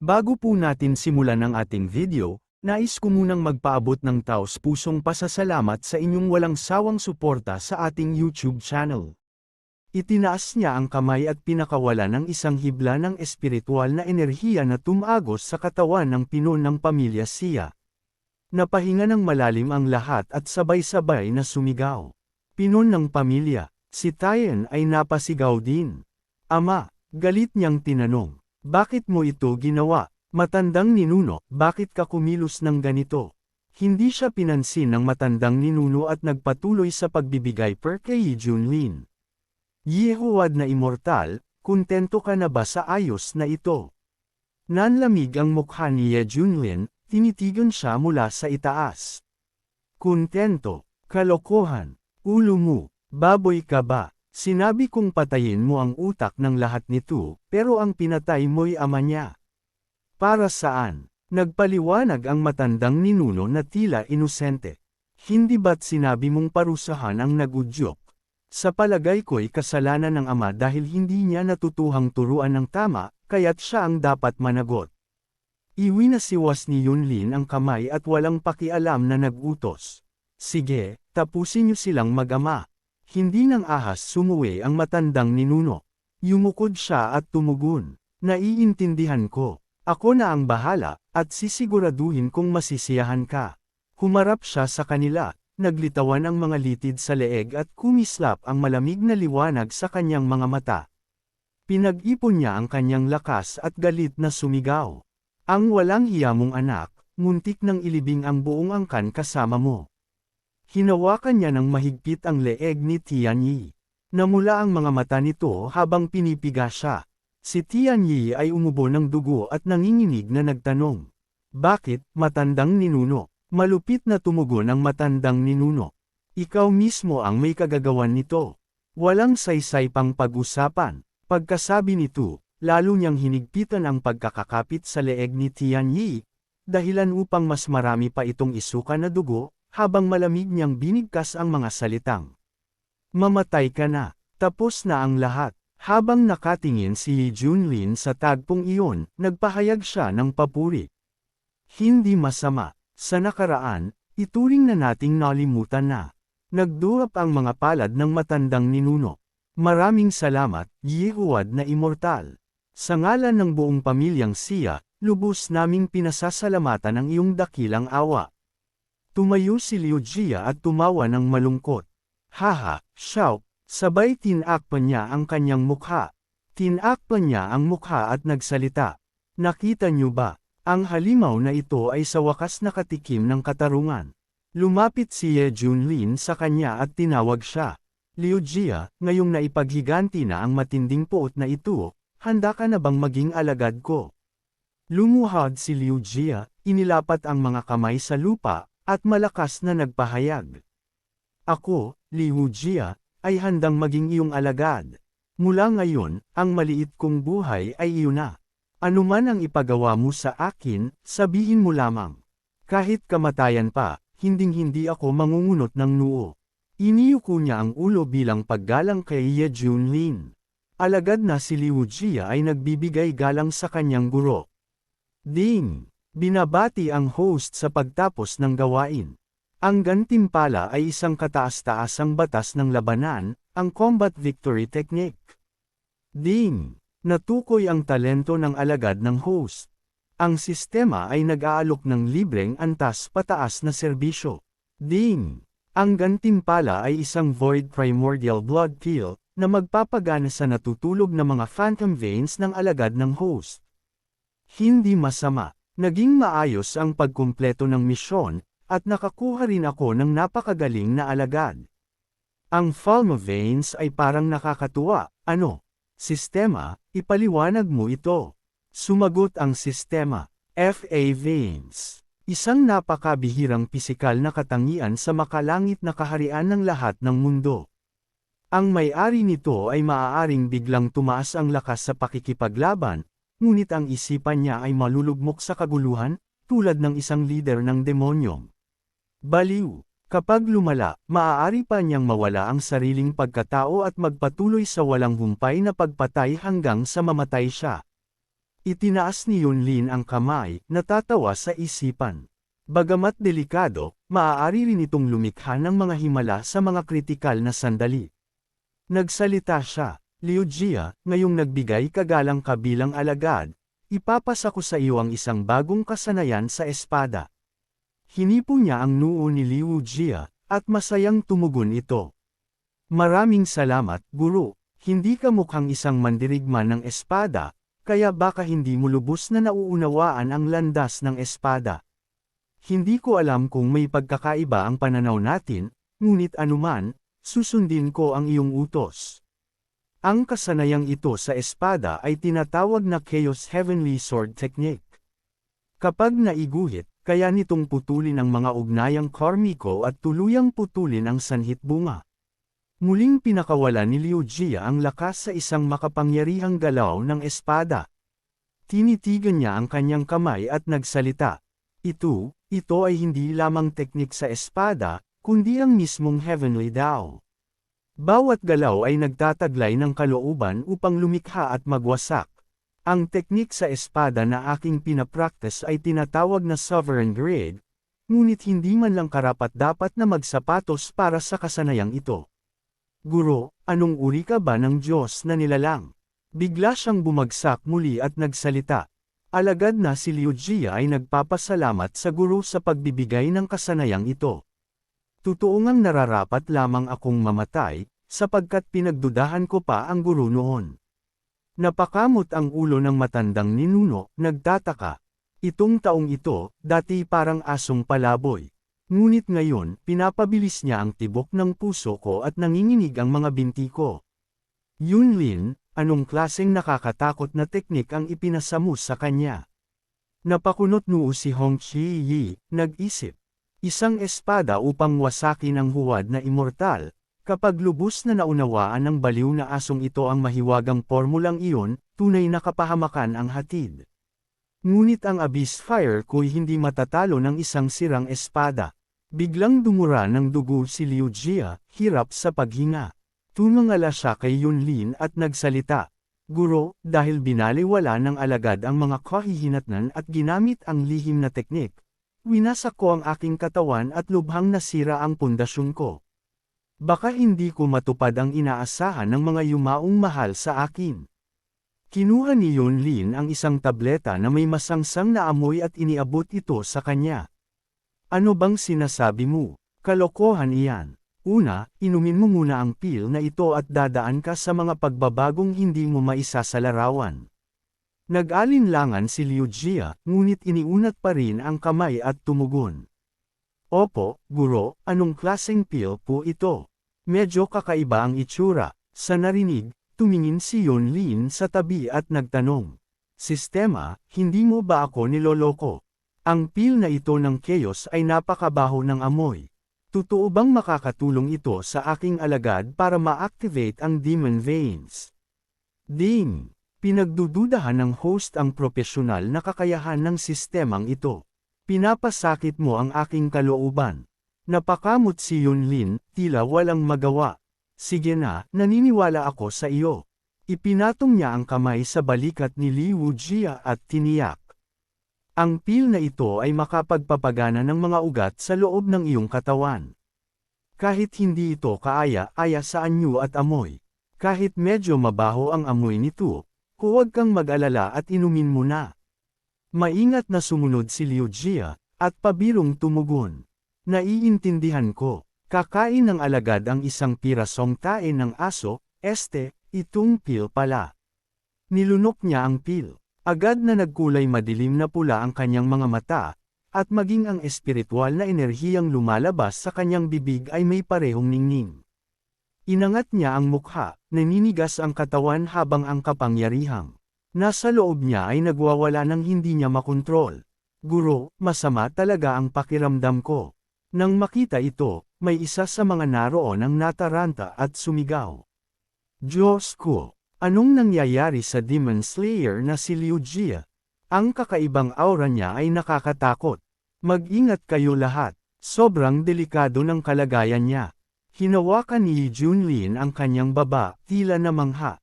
Bago po natin simulan ang ating video, nais ko munang magpaabot ng taos pusong pasasalamat sa inyong walang sawang suporta sa ating YouTube channel. Itinaas niya ang kamay at pinakawala ng isang hibla ng espiritual na enerhiya na tumagos sa katawan ng pinon ng pamilya siya. Napahinga ng malalim ang lahat at sabay-sabay na sumigaw. Pinon ng pamilya, si Tayen ay napasigaw din. Ama, galit niyang tinanong, bakit mo ito ginawa? Matandang ninuno, bakit ka kumilos ng ganito? Hindi siya pinansin ng matandang ninuno at nagpatuloy sa pagbibigay per kay Junlin. Yehuwad na immortal, kontento ka na ba sa ayos na ito? Nanlamig ang mukha ni Ye Junlin, tinitigan siya mula sa itaas. Kontento, kalokohan, ulo mo, baboy ka ba? Sinabi kong patayin mo ang utak ng lahat nito, pero ang pinatay mo'y ama niya. Para saan? Nagpaliwanag ang matandang ninuno na tila inosente. Hindi ba't sinabi mong parusahan ang nagudyok? Sa palagay ko'y kasalanan ng ama dahil hindi niya natutuhang turuan ng tama, kaya't siya ang dapat managot. Iwinasiwas ni Yunlin ang kamay at walang pakialam na nagutos. Sige, tapusin niyo silang mag-ama. Hindi nang ahas sumuwi ang matandang ninuno. Yumukod siya at tumugon. Naiintindihan ko. Ako na ang bahala, at sisiguraduhin kong masisiyahan ka. Humarap siya sa kanila, naglitawan ang mga litid sa leeg at kumislap ang malamig na liwanag sa kanyang mga mata. Pinag-ipon niya ang kanyang lakas at galit na sumigaw. Ang walang hiya mong anak, muntik ng ilibing ang buong angkan kasama mo. Hinawakan niya ng mahigpit ang leeg ni Tian Yi. Namula ang mga mata nito habang pinipiga siya. Si Tian Yi ay umubo ng dugo at nanginginig na nagtanong. Bakit, matandang ninuno? Malupit na tumugon ang matandang ninuno. Ikaw mismo ang may kagagawan nito. Walang saysay pang pag-usapan. Pagkasabi nito, lalo niyang hinigpitan ang pagkakakapit sa leeg ni Tian Yi, dahilan upang mas marami pa itong isuka na dugo, habang malamig niyang binigkas ang mga salitang. Mamatay ka na, tapos na ang lahat. Habang nakatingin si Junlin sa tagpong iyon, nagpahayag siya ng papuri. Hindi masama, sa nakaraan, ituring na nating nalimutan na. Nagduwap ang mga palad ng matandang ninuno. Maraming salamat, Yehuwad na immortal. Sa ngalan ng buong pamilyang siya, lubos naming pinasasalamatan ang iyong dakilang awa. Tumayo si Liu Jia at tumawa ng malungkot. Haha, Xiao, sabay tinakpan niya ang kanyang mukha. Tinakpan niya ang mukha at nagsalita. Nakita niyo ba, ang halimaw na ito ay sa wakas nakatikim ng katarungan. Lumapit si Ye Junlin sa kanya at tinawag siya. Liu Jia, ngayong naipaghiganti na ang matinding puot na ito, handa ka na bang maging alagad ko? Lumuhad si Liu Jia, inilapat ang mga kamay sa lupa, at malakas na nagpahayag. Ako, Liu Jia, ay handang maging iyong alagad. Mula ngayon, ang maliit kong buhay ay iyon na. Ano man ang ipagawa mo sa akin, sabihin mo lamang. Kahit kamatayan pa, hinding-hindi ako mangungunot ng noo. Iniyuko niya ang ulo bilang paggalang kay Ye Junlin. Alagad na si Liu Jia ay nagbibigay galang sa kanyang guro. Ding! Binabati ang host sa pagtapos ng gawain. Ang gantimpala ay isang kataas-taasang batas ng labanan, ang Combat Victory Technique. Ding! Natukoy ang talento ng alagad ng host. Ang sistema ay nag-aalok ng libreng antas pataas na serbisyo. Ding! Ang gantimpala ay isang void primordial blood pill, na magpapagana sa natutulog na mga phantom veins ng alagad ng host. Hindi masama. Naging maayos ang pagkumpleto ng misyon, at nakakuha rin ako ng napakagaling na alagad. Ang Falma Veins ay parang nakakatuwa, ano? Sistema, ipaliwanag mo ito. Sumagot ang sistema, FA Veins. Isang napakabihirang pisikal na katangian sa makalangit na kaharian ng lahat ng mundo. Ang may-ari nito ay maaaring biglang tumaas ang lakas sa pakikipaglaban, ngunit ang isipan niya ay malulugmok sa kaguluhan, tulad ng isang lider ng demonyong. Baliw. Kapag lumala, maaari pa niyang mawala ang sariling pagkatao at magpatuloy sa walang humpay na pagpatay hanggang sa mamatay siya. Itinaas ni Yunlin ang kamay, natatawa sa isipan. Bagamat delikado, maaari rin itong lumikha ng mga himala sa mga kritikal na sandali. Nagsalita siya, Liu Jia, ngayong nagbigay kagalang kabilang alagad, ipapasa ko sa iyo ang isang bagong kasanayan sa espada. Hinipo niya ang noo ni Liu Jia, at masayang tumugon ito. Maraming salamat, guru. Hindi ka mukhang isang mandirigma ng espada, kaya baka hindi mo lubos na nauunawaan ang landas ng espada. Hindi ko alam kung may pagkakaiba ang pananaw natin, ngunit anuman, susundin ko ang iyong utos. Ang kasanayang ito sa espada ay tinatawag na Chaos Heavenly Sword Technique. Kapag naiguhit, kaya nitong putulin ang mga ugnayang karmiko at tuluyang putulin ang sanhit bunga. Muling pinakawala ni Liu Jia ang lakas sa isang makapangyarihang galaw ng espada. Tinitigan niya ang kanyang kamay at nagsalita. Ito, ito ay hindi lamang teknik sa espada, kundi ang mismong heavenly Tao. Bawat galaw ay nagtataglay ng kalooban upang lumikha at magwasak. Ang teknik sa espada na aking pinapractice ay tinatawag na sovereign grade, ngunit hindi man lang karapat dapat na magsapatos para sa kasanayang ito. Guro, anong uri ka ba ng Diyos na nilalang? Bigla siyang bumagsak muli at nagsalita. Alagad na si Liu Jia ay nagpapasalamat sa guru sa pagbibigay ng kasanayang ito. Totoo ngang nararapat lamang akong mamatay, sapagkat pinagdudahan ko pa ang guru noon. Napakamot ang ulo ng matandang ninuno, nagtataka. Itong taong ito, dati parang asong palaboy. Ngunit ngayon, pinapabilis niya ang tibok ng puso ko at nanginginig ang mga binti ko. Yunlin, anong klaseng nakakatakot na teknik ang ipinasamu sa kanya? Napakunot noo si Hong Chi Yi, nag-isip. Isang espada upang wasakin ang huwad na immortal, kapag lubos na naunawaan ng baliw na asong ito ang mahiwagang formulang iyon, tunay na kapahamakan ang hatid. Ngunit ang Abyss Fire ko'y hindi matatalo ng isang sirang espada. Biglang dumura ng dugo si Liu Jia, hirap sa paghinga. Tumangala siya kay Yunlin at nagsalita. Guro, dahil binaliwala ng alagad ang mga kahihinatnan at ginamit ang lihim na teknik, winasak ko ang aking katawan at lubhang nasira ang pundasyon ko. Baka hindi ko matupad ang inaasahan ng mga yumaong mahal sa akin. Kinuha ni Yunlin ang isang tableta na may masangsang na amoy at iniabot ito sa kanya. Ano bang sinasabi mo? Kalokohan iyan. Una, inumin mo muna ang pil na ito at dadaan ka sa mga pagbabagong hindi mo maisasalarawan. Nag-alinlangan si Liu Jia, ngunit iniunat pa rin ang kamay at tumugon. Opo, guro, anong klaseng pil po ito? Medyo kakaiba ang itsura. Sa narinig, tumingin si Yun Lin sa tabi at nagtanong. Sistema, hindi mo ba ako niloloko? Ang pil na ito ng chaos ay napakabaho ng amoy. Totoo bang makakatulong ito sa aking alagad para ma-activate ang demon veins? Ding! Pinagdududahan ng host ang profesional na kakayahan ng sistemang ito. Pinapasakit mo ang aking kalooban. Napakamot si Yunlin, tila walang magawa. Sige na, naniniwala ako sa iyo. Ipinatong niya ang kamay sa balikat ni Li Wujia at tiniyak. Ang pil na ito ay makapagpapagana ng mga ugat sa loob ng iyong katawan. Kahit hindi ito kaaya-aya sa anyo at amoy. Kahit medyo mabaho ang amoy nito, huwag kang mag-alala at inumin mo na. Maingat na sumunod si Liu Jia, at pabirong tumugon. Naiintindihan ko, kakain ng alagad ang isang pirasong tae ng aso, este, itong pil pala. Nilunok niya ang pil. Agad na nagkulay madilim na pula ang kanyang mga mata, at maging ang espiritual na enerhiyang lumalabas sa kanyang bibig ay may parehong ningning. Inangat niya ang mukha, naninigas ang katawan habang ang kapangyarihang. Nasa loob niya ay nagwawala ng hindi niya makontrol. Guro, masama talaga ang pakiramdam ko. Nang makita ito, may isa sa mga naroon ang nataranta at sumigaw. Diyos ko, Anong nangyayari sa Demon Slayer na si Liu Jia? Ang kakaibang aura niya ay nakakatakot. Mag-ingat kayo lahat. Sobrang delikado ng kalagayan niya. Hinawakan ni Junlin ang kanyang baba, tila namangha.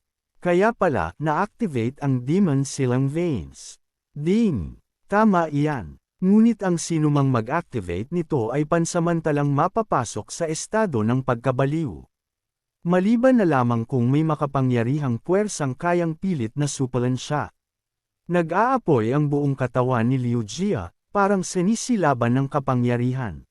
Kaya pala, na-activate ang demon silang veins. Ding! Tama iyan. Ngunit ang sinumang mag-activate nito ay pansamantalang mapapasok sa estado ng pagkabaliw. Maliban na lamang kung may makapangyarihang puwersang kayang pilit na supalan siya. Nag-aapoy ang buong katawan ni Liu Jia, parang sinisilaban ng kapangyarihan.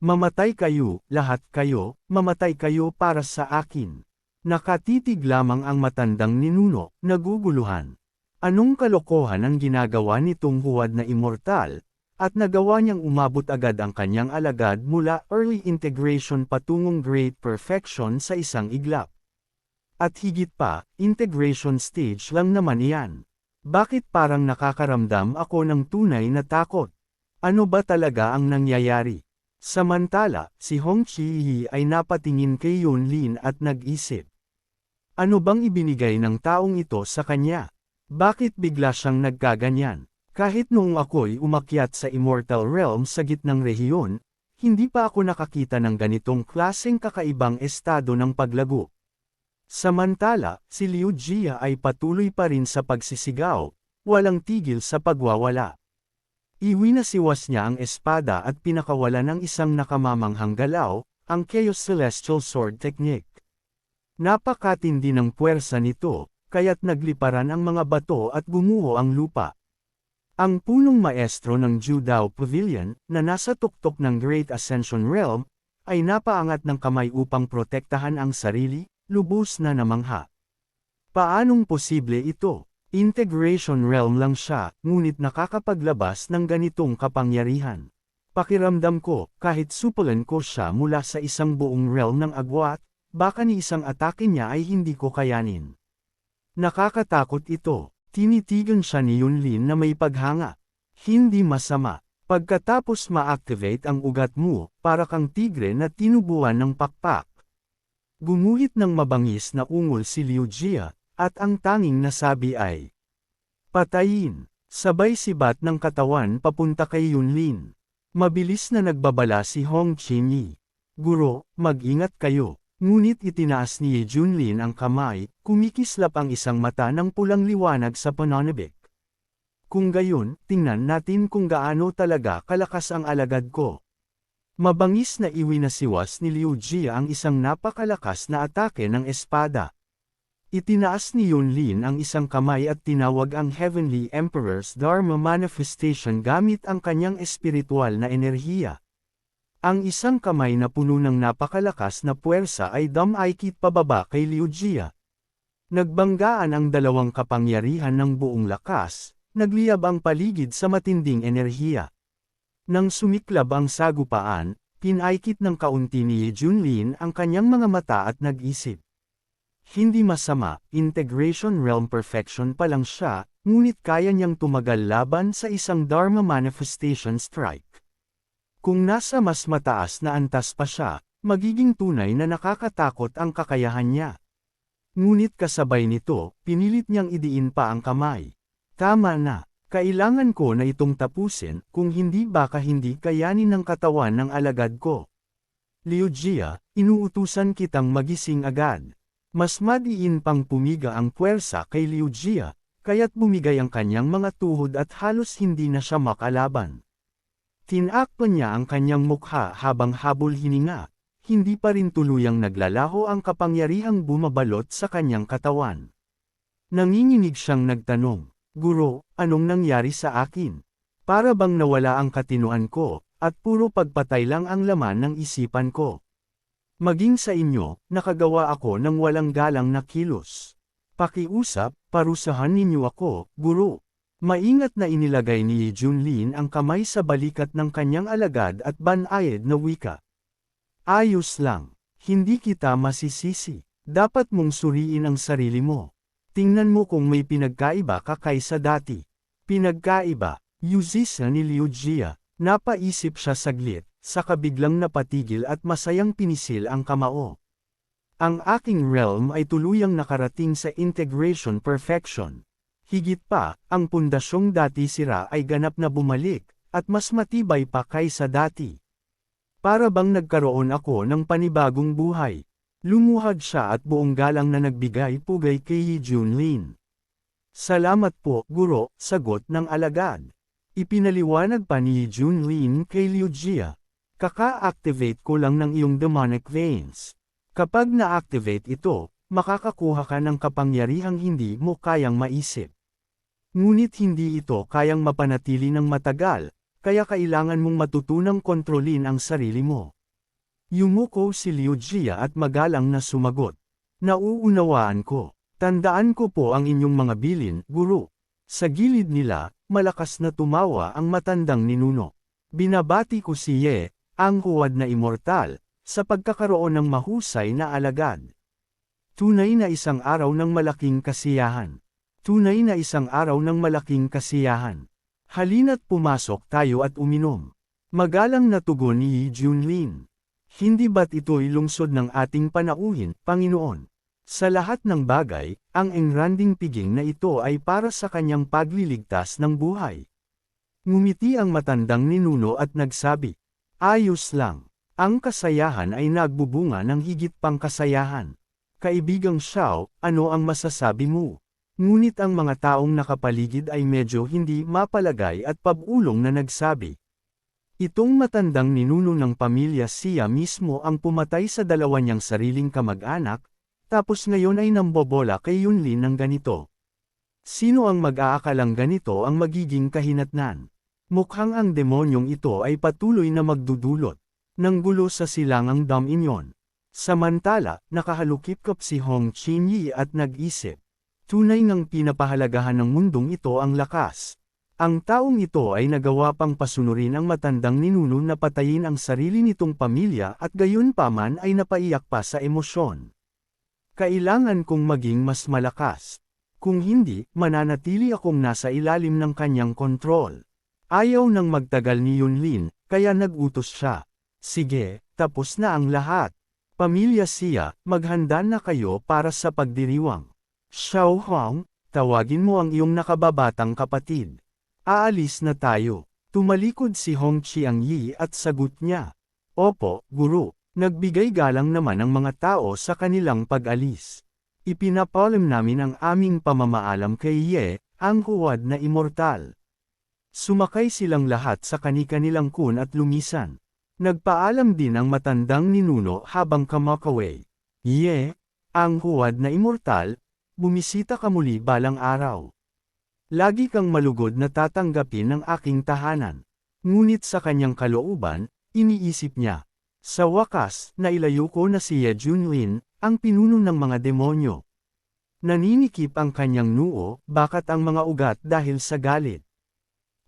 Mamatay kayo, lahat kayo, mamatay kayo para sa akin. Nakatitig lamang ang matandang ninuno, naguguluhan. Anong kalokohan ang ginagawa nitong huwad na immortal, at nagawa niyang umabot agad ang kanyang alagad mula early integration patungong great perfection sa isang iglap. At higit pa, integration stage lang naman iyan. Bakit parang nakakaramdam ako ng tunay na takot? Ano ba talaga ang nangyayari? Samantala, si Hong Chi-yi ay napatingin kay Yun Lin at nag-isip. Ano bang ibinigay ng taong ito sa kanya? Bakit bigla siyang nagkaganyan? Kahit noong ako'y umakyat sa Immortal Realm sa gitnang rehiyon, hindi pa ako nakakita ng ganitong klaseng kakaibang estado ng paglago. Samantala, si Liu Jia ay patuloy pa rin sa pagsisigaw, walang tigil sa pagwawala. Iwinasiwas niya ang espada at pinakawala ng isang nakamamanghang galaw, ang Chaos Celestial Sword Technique. Napakatindi ng puwersa nito, kaya't nagliparan ang mga bato at gumuho ang lupa. Ang punong maestro ng Judao Pavilion, na nasa tuktok ng Great Ascension Realm, ay napaangat ng kamay upang protektahan ang sarili, lubos na namangha. Paanong posible ito? Integration realm lang siya, ngunit nakakapaglabas ng ganitong kapangyarihan. Pakiramdam ko, kahit supulan ko siya mula sa isang buong realm ng agwat, baka ni isang atake niya ay hindi ko kayanin. Nakakatakot ito. Tinitigan siya ni Yunlin na may paghanga. Hindi masama. Pagkatapos ma-activate ang ugat mo, para kang tigre na tinubuan ng pakpak. Gumuhit ng mabangis na ungol si Liu Jia, at ang tanging nasabi ay, Patayin! Sabay sibat ng katawan papunta kay Yunlin. Mabilis na nagbabala si Hong Qingyi. Guro, mag-ingat kayo. Ngunit itinaas ni Junlin ang kamay, kumikislap ang isang mata ng pulang liwanag sa pananabik. Kung gayon, tingnan natin kung gaano talaga kalakas ang alagad ko. Mabangis na iwinasiwas ni Liu Jia ang isang napakalakas na atake ng espada. Itinaas ni Yunlin ang isang kamay at tinawag ang Heavenly Emperor's Dharma Manifestation gamit ang kanyang espiritual na enerhiya. Ang isang kamay na puno ng napakalakas na puwersa ay damaykit pababa kay Liu Jia. Nagbanggaan ang dalawang kapangyarihan ng buong lakas, nagliyab ang paligid sa matinding enerhiya. Nang sumiklab ang sagupaan, pinaykit ng kaunti ni Junlin ang kanyang mga mata at nag-isip. Hindi masama, integration realm perfection pa lang siya, ngunit kaya niyang tumagal laban sa isang Dharma manifestation strike. Kung nasa mas mataas na antas pa siya, magiging tunay na nakakatakot ang kakayahan niya. Ngunit kasabay nito, pinilit niyang idiin pa ang kamay. Tama na, kailangan ko na itong tapusin, kung hindi baka hindi kayanin ng katawan ng alagad ko. Liu Jia, inuutusan kitang magising agad. Mas madiin pang pumiga ang puwersa kay Liu Jia, kaya't bumigay ang kanyang mga tuhod at halos hindi na siya makalaban. Tinakpan niya ang kanyang mukha habang habol hininga, hindi pa rin tuluyang naglalaho ang kapangyarihang bumabalot sa kanyang katawan. Nanginginig siyang nagtanong, Guro, anong nangyari sa akin? Para bang nawala ang katinuan ko, at puro pagpatay lang ang laman ng isipan ko. Maging sa inyo, nakagawa ako ng walang galang na kilos. Pakiusap, parusahan ninyo ako, guro. Maingat na inilagay ni Junlin ang kamay sa balikat ng kanyang alagad at banayad na wika. Ayos lang. Hindi kita masisisi. Dapat mong suriin ang sarili mo. Tingnan mo kung may pinagkaiba ka kaysa dati. Pinagkaiba, Yuzisa ni Liu Jia. Napaisip siya saglit, sa kabiglang napatigil at masayang pinisil ang kamao. Ang aking realm ay tuluyang nakarating sa integration perfection. Higit pa, ang pundasyong dati sira ay ganap na bumalik, at mas matibay pa kaysa dati. Para bang nagkaroon ako ng panibagong buhay. Lumuhad siya at buong galang na nagbigay pugay kay Junlin. Salamat po, guro, sagot ng alagad. Ipinaliwanag pa ni Junlin kay Liu Jia. Kaka-activate ko lang ng iyong demonic veins. Kapag na-activate ito, makakakuha ka ng kapangyarihang hindi mo kayang maisip. Ngunit hindi ito kayang mapanatili ng matagal, kaya kailangan mong matutunang kontrolin ang sarili mo. Yumuko si Liu Jia at magalang na sumagot. Nauunawaan ko. Tandaan ko po ang inyong mga bilin, guru. Sa gilid nila, malakas na tumawa ang matandang ninuno. Binabati ko si Ye, ang huwad na immortal, sa pagkakaroon ng mahusay na alagad. Tunay na isang araw ng malaking kasiyahan. Tunay na isang araw ng malaking kasiyahan. Halina't pumasok tayo at uminom. Magalang na tugon ni Yi Junlin. Hindi ba't ito'y lungsod ng ating panauhin, Panginoon? Sa lahat ng bagay, ang engranding piging na ito ay para sa kanyang pagliligtas ng buhay. Ngumiti ang matandang ninuno at nagsabi, Ayos lang. Ang kasayahan ay nagbubunga ng higit pang kasayahan. Kaibigang Xiao, ano ang masasabi mo? Ngunit ang mga taong nakapaligid ay medyo hindi mapalagay at pabulong na nagsabi, Itong matandang ninuno ng pamilya siya mismo ang pumatay sa dalawa niyang sariling kamag-anak, tapos ngayon ay nambobola kay Yunlin ng ganito. Sino ang mag-aakalang ganito ang magiging kahinatnan? Mukhang ang demonyong ito ay patuloy na magdudulot ng gulo sa silangang Dominion. Samantala, nakahalukip-kap si Hong Chin-yi at nag-isip. Tunay ngang pinapahalagahan ng mundong ito ang lakas. Ang taong ito ay nagawa pang pasunurin ang matandang ninuno na patayin ang sarili nitong pamilya at gayon paman ay napaiyak pa sa emosyon. Kailangan kong maging mas malakas. Kung hindi, mananatili akong nasa ilalim ng kanyang kontrol. Ayaw nang magtagal ni Yunlin, kaya nagutos siya. Sige, tapos na ang lahat. Pamilya siya, maghanda na kayo para sa pagdiriwang. Xiao Huang, tawagin mo ang iyong nakababatang kapatid. Aalis na tayo. Tumalikod si Hong Chiang Yi at sagot niya. Opo, guru. Nagbigay galang naman ang mga tao sa kanilang pag-alis. Ipinapalam namin ang aming pamamaalam kay Ye, ang huwad na immortal. Sumakay silang lahat sa kani-kanilang kun at lumisan. Nagpaalam din ang matandang ninuno habang kamakaway. Ye, ang huwad na immortal, bumisita ka muli balang araw. Lagi kang malugod na tatanggapin ng aking tahanan. Ngunit sa kanyang kalooban, iniisip niya. Sa wakas, nailayo ko na si Ye Junlin, ang pinuno ng mga demonyo. Naninikip ang kanyang noo, bakat ang mga ugat dahil sa galit.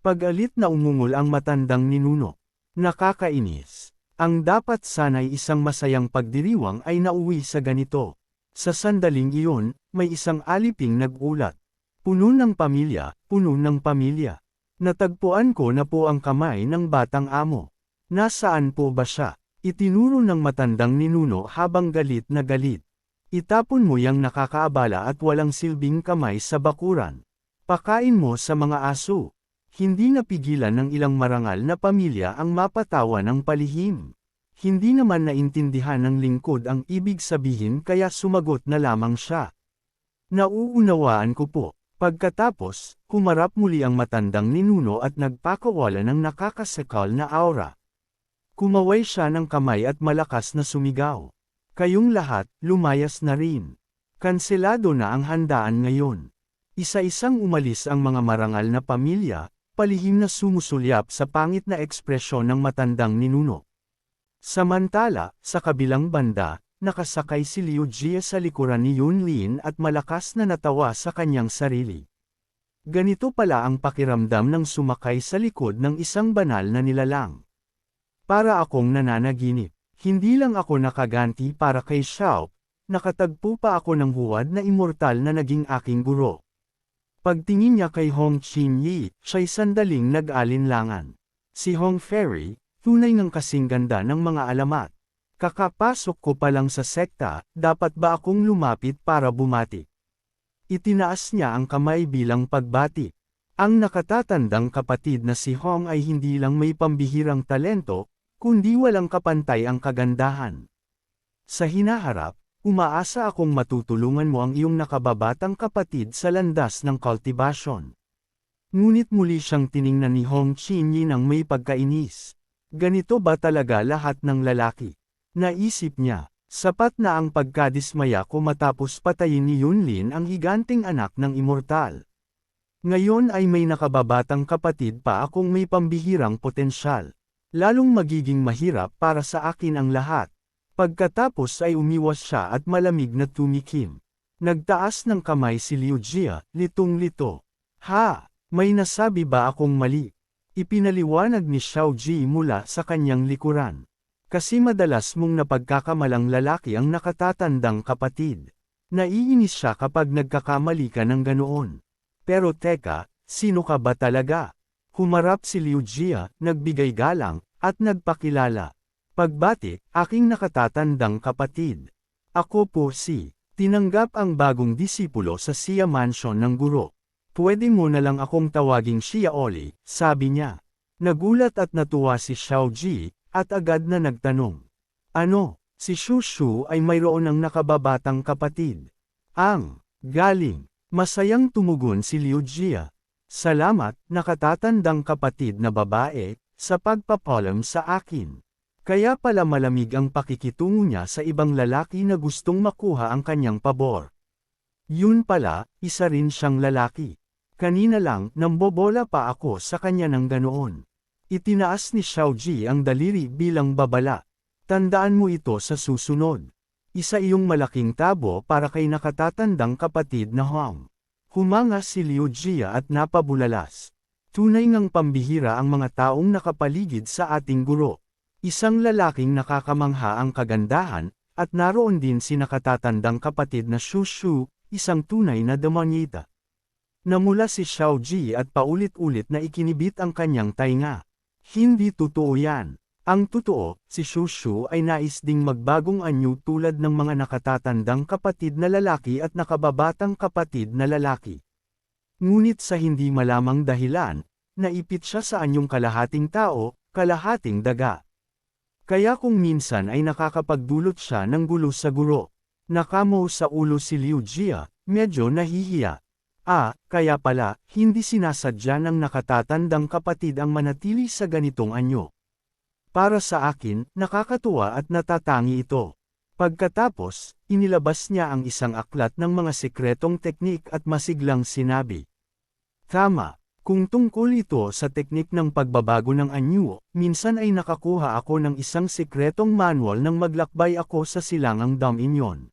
Pag-alit na umungol ang matandang ninuno. Nakakainis. Ang dapat sana'y isang masayang pagdiriwang ay nauwi sa ganito. Sa sandaling iyon, may isang aliping nag-ulat. Puno ng pamilya, puno ng pamilya. Natagpuan ko na po ang kamay ng batang amo. Nasaan po ba siya? Itinuro ng matandang ninuno habang galit na galit. Itapon mo yang nakakaabala at walang silbing kamay sa bakuran. Pakain mo sa mga aso. Hindi napigilan ng ilang marangal na pamilya ang mapatawa ng palihim. Hindi naman naintindihan ng lingkod ang ibig sabihin kaya sumagot na lamang siya. Nauunawaan ko po. Pagkatapos, humarap muli ang matandang ninuno at nagpakawala ng nakakasakal na aura. Kumaway siya ng kamay at malakas na sumigaw. Kayong lahat, lumayas na rin. Kanselado na ang handaan ngayon. Isa-isang umalis ang mga marangal na pamilya, palihim na sumusulyap sa pangit na ekspresyon ng matandang ninuno. Samantala, sa kabilang banda, nakasakay si Liu Jie sa likuran ni Yun Lin at malakas na natawa sa kanyang sarili. Ganito pala ang pakiramdam ng sumakay sa likod ng isang banal na nilalang. Para akong nananaginip, hindi lang ako nakaganti para kay Xiao, nakatagpo pa ako ng huwad na immortal na naging aking guro. Pagtingin niya kay Hong Chin Yi, siya'y sandaling nag-alinlangan. Si Hong Fairy, tunay ng kasing ganda ng mga alamat. Kakapasok ko pa lang sa sekta, dapat ba akong lumapit para bumati? Itinaas niya ang kamay bilang pagbati. Ang nakatatandang kapatid na si Hong ay hindi lang may pambihirang talento, kundi walang kapantay ang kagandahan. Sa hinaharap, Umaasa akong matutulungan mo ang iyong nakababatang kapatid sa landas ng kultibasyon. Ngunit muli siyang tiningnan ni Hong Chinyi ng may pagkainis. Ganito ba talaga lahat ng lalaki? Naisip niya, sapat na ang pagkadismaya ko matapos patayin ni Yunlin ang higanting anak ng immortal. Ngayon ay may nakababatang kapatid pa akong may pambihirang potensyal. Lalong magiging mahirap para sa akin ang lahat. Pagkatapos ay umiwas siya at malamig na tumikim. Nagtaas ng kamay si Liu Jia, litong-lito. Ha! May nasabi ba akong mali? Ipinaliwanag ni Xiao Ji mula sa kanyang likuran. Kasi madalas mong napagkakamalang lalaki ang nakatatandang kapatid. Naiinis siya kapag nagkakamali ka ng ganoon. Pero teka, sino ka ba talaga? Humarap si Liu Jia, nagbigay galang, at nagpakilala. Pagbati, aking nakatatandang kapatid. Ako po si, tinanggap ang bagong disipulo sa Sia Mansion ng guro. Pwede mo na lang akong tawaging Shia Oli, sabi niya. Nagulat at natuwa si Xiao Ji, at agad na nagtanong. Ano, si Shu Shu ay mayroon ng nakababatang kapatid. Ang, galing, masayang tumugon si Liu Jia. Salamat, nakatatandang kapatid na babae, sa pagpapalam sa akin. Kaya pala malamig ang pakikitungo niya sa ibang lalaki na gustong makuha ang kanyang pabor. Yun pala, isa rin siyang lalaki. Kanina lang, nambobola pa ako sa kanya ng ganoon. Itinaas ni Xiao Ji ang daliri bilang babala. Tandaan mo ito sa susunod. Isa iyong malaking tabo para kay nakatatandang kapatid na Huang. Humanga si Liu Jia at napabulalas. Tunay ngang pambihira ang mga taong nakapaligid sa ating guro. Isang lalaking nakakamangha ang kagandahan, at naroon din si nakatatandang kapatid na Shu Shu, isang tunay na demonyita. Namula si Xiao Ji at paulit-ulit na ikinibit ang kanyang tainga. Hindi totoo yan. Ang totoo, si Shu Shu ay nais ding magbagong anyo tulad ng mga nakatatandang kapatid na lalaki at nakababatang kapatid na lalaki. Ngunit sa hindi malamang dahilan, naipit siya sa anyong kalahating tao, kalahating daga. Kaya kung minsan ay nakakapagdulot siya ng gulo sa guro. Nakamo sa ulo si Liu Jia, medyo nahihiya. Ah, kaya pala, hindi sinasadya ng nakatatandang kapatid ang manatili sa ganitong anyo. Para sa akin, nakakatuwa at natatangi ito. Pagkatapos, inilabas niya ang isang aklat ng mga sekretong teknik at masiglang sinabi. Tama, kung tungkol ito sa teknik ng pagbabago ng anyo, minsan ay nakakuha ako ng isang sikretong manual nang maglakbay ako sa silangang Dominion.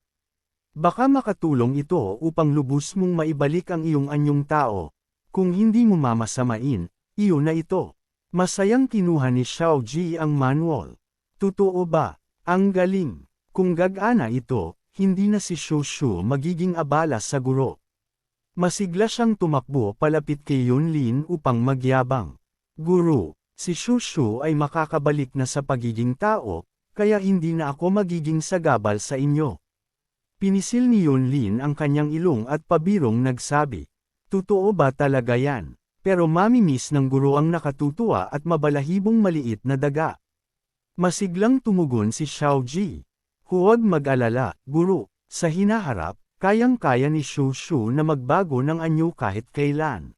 Baka makatulong ito upang lubos mong maibalik ang iyong anyong tao. Kung hindi mo mamasamain, iyon na ito. Masayang kinuha ni Xiao Ji ang manual. Totoo ba? Ang galing. Kung gagana ito, hindi na si Shu Shu magiging abala sa guro. Masigla siyang tumakbo palapit kay Yunlin upang magyabang. Guru, si Shushu ay makakabalik na sa pagiging tao, kaya hindi na ako magiging sagabal sa inyo. Pinisil ni Yunlin ang kanyang ilong at pabirong nagsabi. Totoo ba talaga yan? Pero mamimiss ng guro ang nakatutuwa at mabalahibong maliit na daga. Masiglang tumugon si Xiao Ji. Huwag mag-alala, guru, sa hinaharap, Kayang-kaya ni Shu Shu na magbago ng anyo kahit kailan.